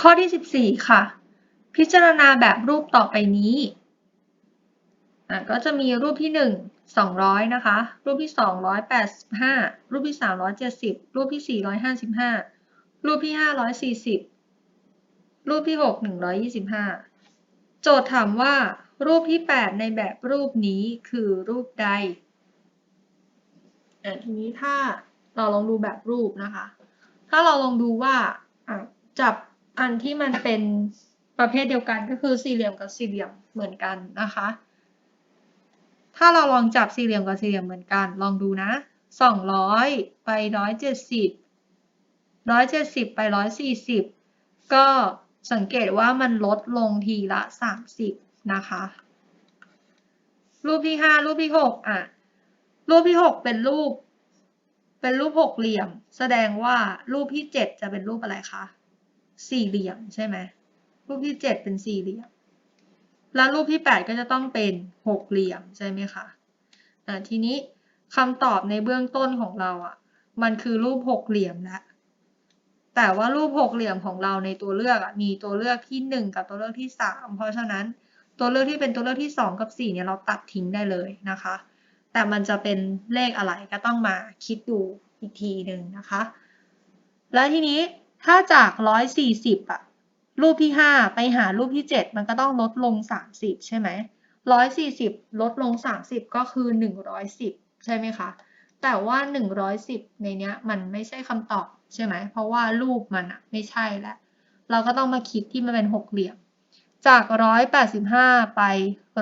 ข้อที่ 14 ค่ะ พิจารณาแบบรูปต่อไปนี้ ก็จะมีรูปที่ 1 200 นะคะ รูปที่ 285 รูปที่ 370 รูปที่ 455 รูปที่ 540 รูปที่ 6 125 โจทย์ถามว่า รูปที่ 8 ในแบบรูปนี้คือรูปใดทีนี้ถ้าเราลองดูแบบรูปนะคะ ถ้าเราลองดูว่าจับ อันที่มันเป็นประเภทเดียวกันก็คือสี่เหลี่ยมกับสี่เหลี่ยมเหมือนกันนะคะ ถ้าเราลองจับสี่เหลี่ยมกับสี่เหลี่ยมเหมือนกัน ลองดูนะสองร้อยไปร้อยเจ็ดสิบร้อยเจ็ดสิบไปร้อยสี่สิบก็สังเกตว่ามันลดลงทีละสามสิบนะคะ รูปที่ห้ารูปที่หกอะ รูปที่หกเป็นรูป เป็นรูปหกเหลี่ยม แสดงว่ารูปที่เจ็ดจะเป็นรูปอะไรคะ สี่เหลี่ยมใช่ไหมรูปที่เจ็ดเป็นสี่เหลี่ยม แล้วรูปที่แปดก็จะต้องเป็นหกเหลี่ยมใช่ไหมคะทีนี้คำตอบในเบื้องต้นของเราอะ มันคือรูปหกเหลี่ยมแล้วแต่ว่ารูปหกเหลี่ยมของเราในตัวเลือกอะมีตัวเลือกที่หนึ่งกับตัวเลือกที่สามเพราะฉะนั้นตัวเลือกที่เป็นตัวเลือกที่สองกับสี่เนี่ยเราตัดทิ้งได้เลยนะคะ แต่มันจะเป็นเลขอะไรก็ต้องมาคิดดูอีกทีหนึ่งนะคะ แล้วทีนี้ ถ้าจากร้อยสี่สิบอะรูปที่ห้าไปหารูปที่เจ็ดมันก็ต้องลดลงสามสิบใช่ไหมร้อยสี่สิบลดลงสามสิบก็คือหนึ่งร้อยสิบใช่ไหมคะ แต่ว่าหนึ่งร้อยสิบในเนี้ยมันไม่ใช่คำตอบใช่ไหม เพราะว่ารูปมันอะไม่ใช่แล้ว เราก็ต้องมาคิดที่มันเป็นหกเหลี่ยม จากร้อยแปดสิบห้าไป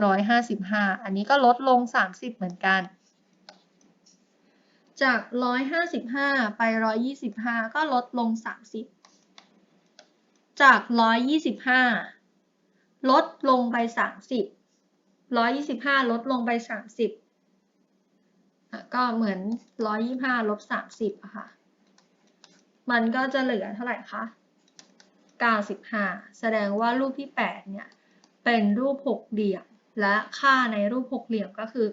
ร้อยห้าสิบห้าอันนี้ก็ลดลงสามสิบเหมือนกัน จาก 155 ไป 125 ก็ลดลง 30 จาก 125 ลดลงไป 30 125 ลดลงไป 30 ก็เหมือน 125 ลบ 30อะค่ะ มันก็จะเหลือเท่าไหร่คะ 95 แสดงว่ารูปที่ 8 เนี่ย เป็นรูปหกเหลี่ยม และค่าในรูปหกเหลี่ยมก็คือ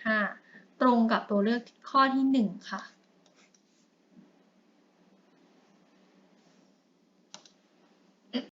95 ตรงกับตัวเลือกข้อที่ 1 ค่ะ